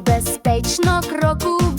безпечно кроку.